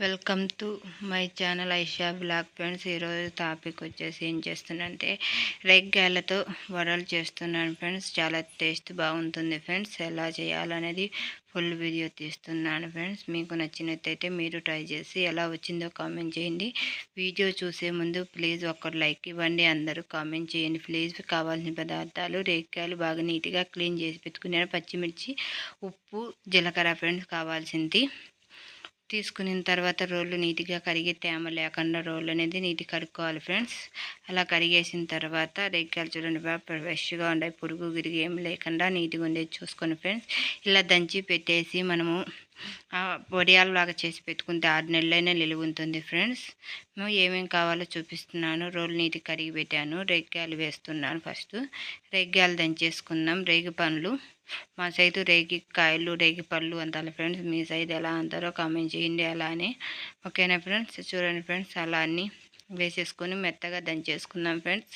Welcome to my channel Aisha blog friends ఈరోజు topic వచ్చేసి ఏం చేస్తున్నానంటే రెగ్గాయలతో వడలు చేస్తున్నాను ఫ్రెండ్స్ చాలా టేస్ట్ బాగుంటుంది ఫ్రెండ్స్ ఎలా చేయాలనేది ఫుల్ వీడియో తీస్తున్నాను ఫ్రెండ్స్ మీకు నచ్చినట్టయితే మీరు ట్రై చేసి ఎలా వచ్చిందో కామెంట్ చేయండి. వీడియో చూసే ముందు ప్లీజ్ ఒక్క లైక్ ఇవ్వండి. అందరూ కామెంట్ చేయండి. ప్లీజ్ కావాల్సిన పదార్థాలు రేగ్గాయలు బాగా నీట్గా క్లీన్ చేసి పెట్టుకున్నాను. పచ్చిమిర్చి ఉప్పు జీలకర్ర ఫ్రెండ్స్ కావాల్సింది. తీసుకున్న తర్వాత రోళ్ళు నీట్గా కరిగి తేమ లేకుండా రోళ్ళు అనేది నీటి కడుక్కోవాలి ఫ్రెండ్స్. అలా కరిగేసిన తర్వాత రేగ్గాయలు చూడండి బాగా ఫ్రెష్గా ఉండే పురుగు గిరిగి ఏం లేకుండా నీట్గా ఉండేది చూసుకొని ఫ్రెండ్స్. ఇలా దంచి పెట్టేసి మనము వడియాలలాగా చేసి పెట్టుకుంటే ఆరు నెలలైనా నిలువ ఉంటుంది ఫ్రెండ్స్. మేము ఏమేమి కావాలో చూపిస్తున్నాను. రోల్ నీటి కరిగి పెట్టాను. రేగ్గాయలు వేస్తున్నాను ఫస్ట్. రేగ్గాయలు దంచేసుకున్నాం. రేగి పండ్లు. మా సైజు రేగి కాయలు రేగి పళ్ళు అంటారు ఫ్రెండ్స్. మీ సైజు ఎలా అంటారో కామెంట్ చేయండి. అలానే. ఓకేనా ఫ్రెండ్స్? చూడండి ఫ్రెండ్స్ అలా అన్నీ వేసేసుకొని మెత్తగా దంచేసుకుందాం ఫ్రెండ్స్.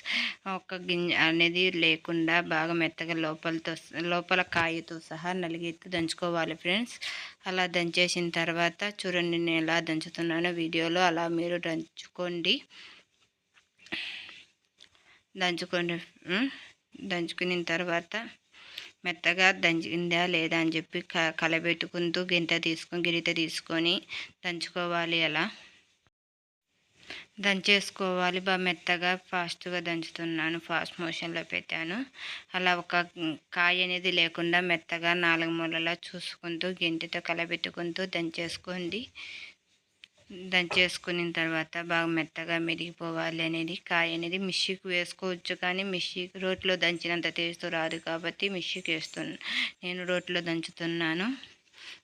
ఒక గింజ అనేది లేకుండా బాగా మెత్తగా లోపలతో లోపల కాయతో సహా నలిగితూ దంచుకోవాలి ఫ్రెండ్స్. అలా దంచేసిన తర్వాత చూడండి నేను ఎలా దంచుతున్నానో వీడియోలో అలా మీరు దంచుకోండి. దంచుకొని దంచుకున్న తర్వాత మెత్తగా దంచిందా లేదా అని చెప్పి కలబెట్టుకుంటూ గింత తీసుకొని గిరిత తీసుకొని దంచుకోవాలి అలా దంచేసుకోవాలి. బాగా మెత్తగా ఫాస్ట్గా దంచుతున్నాను. ఫాస్ట్ మోషన్లో పెట్టాను. అలా ఒక కాయ అనేది లేకుండా మెత్తగా నాలుగు మూలలా చూసుకుంటూ గింటితో కలబెట్టుకుంటూ దంచేసుకోండి. దంచేసుకున్న తర్వాత బాగా మెత్తగా మెరిగిపోవాలి అనేది. కాయ అనేది మిక్సీకి వేసుకోవచ్చు కానీ మిషి రోట్లో దంచినంత టేస్ట్ రాదు కాబట్టి మిక్సీకి వేస్తున్నాను నేను రోట్లో దంచుతున్నాను.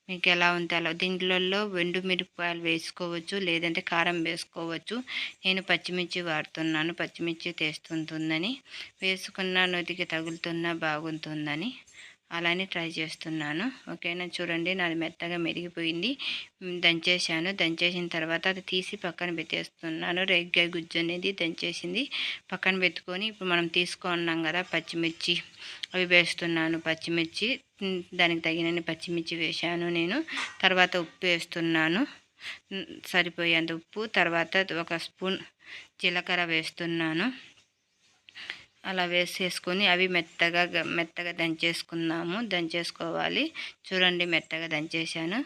మీకు ఎలా ఉంటే అలా దీంట్లో వెండు మిరపకాయలు వేసుకోవచ్చు లేదంటే కారం వేసుకోవచ్చు. నేను పచ్చిమిర్చి వాడుతున్నాను. పచ్చిమిర్చి తెస్తుంటుందని వేసుకున్న నొతికి తగులుతున్నా బాగుంటుందని. అలానే ట్రై చేస్తున్నాను. ఓకేనా? చూడండి నాది మెత్తగా మెరిగిపోయింది. దంచేసాను దంచేసిన తర్వాత అది తీసి పక్కన పెట్టేస్తున్నాను. రేగ్గా గుజ్జు అనేది దంచేసింది. పక్కన పెట్టుకొని ఇప్పుడు మనం తీసుకున్నాం కదా పచ్చిమిర్చి. అవి వేస్తున్నాను పచ్చిమిర్చి. దానికి తగినన్ని పచ్చిమిర్చి వేశాను నేను. తర్వాత ఉప్పు వేస్తున్నాను. సరిపోయేంత ఉప్పు. తర్వాత ఒక స్పూన్ జీలకర్ర వేస్తున్నాను. అలా వేసేసుకొని అవి మెత్తగా మెత్తగా దంచేసుకున్నాము దంచేసుకోవాలి. చూడండి మెత్తగా దంచేసాను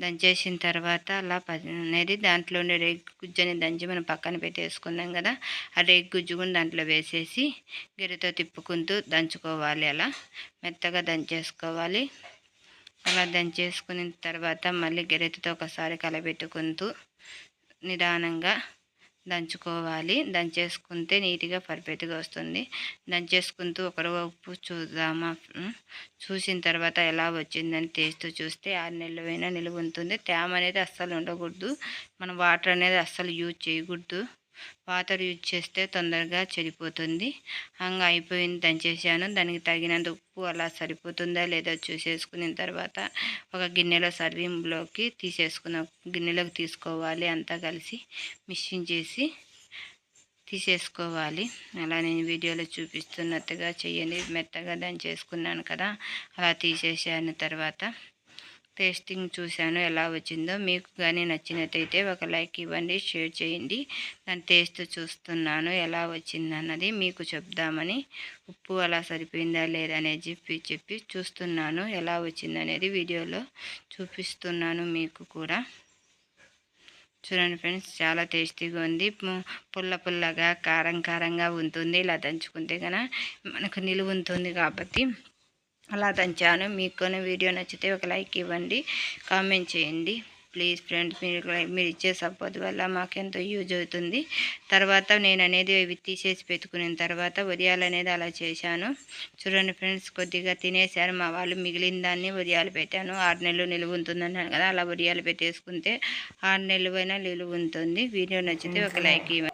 దంచేసిన తర్వాత అలా అనేది దాంట్లోనే రేగు గుజ్జుని దంచి మనం పక్కన పెట్టేసుకున్నాం కదా. ఆ రేగు గుజ్జు కూడా దాంట్లో వేసేసి గిరితో తిప్పుకుంటూ దంచుకోవాలి అలా. మెత్తగా దంచేసుకోవాలి. అలా దంచేసుకున్న తర్వాత మళ్ళీ గిరెతతో ఒకసారి కలబెట్టుకుంటూ నిదానంగా దంచుకోవాలి. దంచేసుకుంటే నీట్గా పర్ఫెక్ట్గా వస్తుంది. దంచేసుకుంటూ ఒకరు ఉప్పు చూద్దామా చూసిన తర్వాత ఎలా వచ్చిందని టేస్ట్ చూస్తే ఆరు నెలలు అయినా నిలువ ఉంటుంది తేమ అనేది అస్సలు ఉండకూడదు. మనం వాటర్ అనేది అస్సలు యూజ్ చేయకూడదు. వాటర్ యూజ్ చేస్తే తొందరగా చెడిపోతుంది. హంగ్ అయిపోయింది దంచేసాను దానికి తగినంత ఉప్పు అలా సరిపోతుందా లేదా చూసేసుకున్న తర్వాత ఒక గిన్నెలో సర్వింగ్లోకి తీసేసుకున్న గిన్నెలోకి తీసుకోవాలి. అంతా కలిసి మిక్సింగ్ చేసి తీసేసుకోవాలి. అలా నేను వీడియోలో చూపిస్తున్నట్టుగా చేయండి మెత్తగా దాన్ని చేసుకున్నాను కదా అలా తీసేసాను తర్వాత టేస్టింగ్ చూశాను ఎలా వచ్చిందో మీకు కానీ నచ్చినట్టయితే ఒక లైక్ ఇవ్వండి షేర్ చేయండి. దాని టేస్ట్ చూస్తున్నాను ఎలా వచ్చింది అన్నది మీకు చెప్దామని. ఉప్పు అలా సరిపోయిందా లేదా చెప్పి చెప్పి చూస్తున్నాను ఎలా వచ్చిందనేది వీడియోలో చూపిస్తున్నాను మీకు కూడా. చూడండి ఫ్రెండ్స్ చాలా టేస్టీగా ఉంది. పుల్ల పుల్లగా కారం కారంగా ఉంటుంది. ఇలా దంచుకుంటే కనుక మనకు నిలువ ఉంటుంది కాబట్టి అలా దంచాను మీకు వీడియో నచ్చితే ఒక లైక్ ఇవ్వండి కామెంట్ చేయండి. ప్లీజ్ ఫ్రెండ్స్ మీరు మీరు ఇచ్చే సపోర్ట్ వల్ల మాకెంతో యూజ్ అవుతుంది. తర్వాత నేను అనేది ఇవి తీసేసి పెట్టుకున్న తర్వాత ఉదయాలు అనేది అలా చేశాను. చూడండి ఫ్రెండ్స్ కొద్దిగా తినేసారు మా వాళ్ళు మిగిలిన దాన్ని ఉదయాలు పెట్టాను. ఆరు నెలలు నిలువ ఉంటుందన్నాను కదా అలా ఉదయాలు పెట్టేసుకుంటే ఆరు నెలలు అయినా నిలువ ఉంటుంది. వీడియో నచ్చితే ఒక లైక్ ఇవ్వండి.